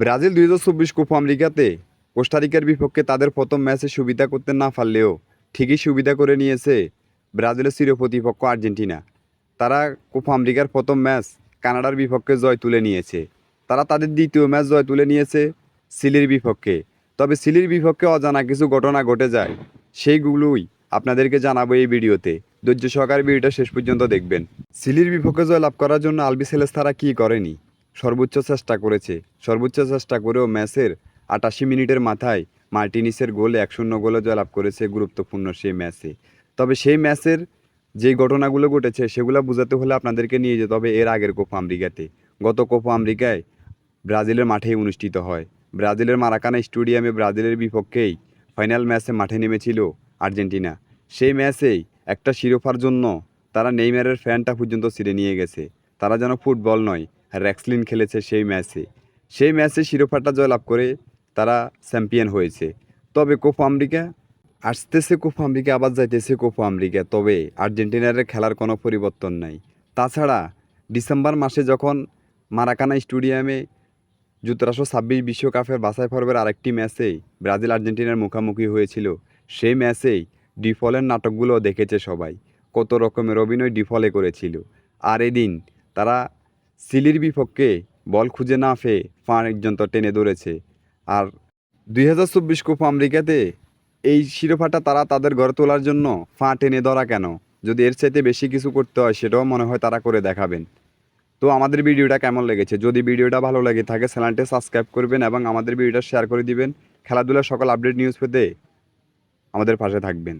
Brazil দুই হাজার চব্বিশ কোপা আমেরিকাতে কোস্টারিকার বিপক্ষে তাদের প্রথম ম্যাচে সুবিধা করতে না পারলেও ঠিকই সুবিধা করে নিয়েছে ব্রাজিলের চিরপ্রতিপক্ষ আর্জেন্টিনা। তারা কোপা আমেরিকার প্রথম ম্যাচ কানাডার বিপক্ষে জয় তুলে নিয়েছে। তারা তাদের দ্বিতীয় ম্যাচ জয় তুলে নিয়েছে সিলির বিপক্ষে। তবে সিলির বিপক্ষে অজানা কিছু ঘটনা ঘটে যায়, সেইগুলোই আপনাদেরকে জানাব এই ভিডিওতে। ধৈর্য সহকারে ভিডিওটা শেষ পর্যন্ত দেখবেন। সিলির বিপক্ষে জয় লাভ করার জন্য আলবি সেলেস তারা কী করেনি? সর্বোচ্চ চেষ্টা করেছে। সর্বোচ্চ চেষ্টা করেও ম্যাচের আটাশি মিনিটের মাথায় মার্টিনিসের গোলে এক শূন্য গোলে জয়লাভ করেছে গুরুত্বপূর্ণ সেই ম্যাচে। তবে সেই ম্যাচের যে ঘটনাগুলো ঘটেছে, সেগুলো বোঝাতে হলে আপনাদেরকে নিয়ে যেতে হবে এর আগের কোপা আমেরিকাতে। গত কোপা আমেরিকায় ব্রাজিলের মাঠেই অনুষ্ঠিত হয়। ব্রাজিলের মারাকানা স্টেডিয়ামে ব্রাজিলের বিপক্ষেই ফাইনাল ম্যাচে মাঠে নেমেছিল আর্জেন্টিনা। সেই ম্যাচেই একটা শিরোপার জন্য তারা নেইমারের ফ্যানটা পর্যন্ত ছিঁড়ে নিয়ে গেছে। তারা যেন ফুটবল নয় র্যাক্সলিন খেলেছে সেই ম্যাচে। সেই ম্যাচে শিরোপাটা জয়লাভ করে তারা চ্যাম্পিয়ন হয়েছে। তবে কোপা আমেরিকা আসতেছে কোপা আমেরিকা, আবার যাইতেছে কোপা আমেরিকা। তবে আর্জেন্টিনার খেলার কোনো পরিবর্তন নাই। তাছাড়া ডিসেম্বর মাসে যখন মারাকানা স্টেডিয়ামে যুক্তরাষ্ট্র ছাব্বিশ বিশ্বকাপের বাছাই পর্বের আরেকটি ম্যাচে ব্রাজিল আর্জেন্টিনার মুখোমুখি হয়েছিল, সেই ম্যাচেই ডিফলের নাটকগুলো দেখেছে সবাই। কত রকমের অভিনয় ডিফলে করেছিল। আর এদিন তারা সিলির বিপক্ষে বল খুঁজে না পেয়ে ফা পর্যন্ত টেনে ধরেছে। আর দুই হাজার চব্বিশ কোপ আমেরিকাতে এই শিরোপাটা তারা তাদের ঘরে তোলার জন্য ফা টেনে ধরা কেন? যদি এর চাইতে বেশি কিছু করতে হয়, সেটাও মনে হয় তারা করে দেখাবেন। তো আমাদের ভিডিওটা কেমন লেগেছে? যদি ভিডিওটা ভালো লাগে থাকে, চ্যানেলটি সাবস্ক্রাইব করবেন এবং আমাদের ভিডিওটা শেয়ার করে দিবেন। খেলাধুলার সকল আপডেট নিউজ পেতে আমাদের পাশে থাকবেন।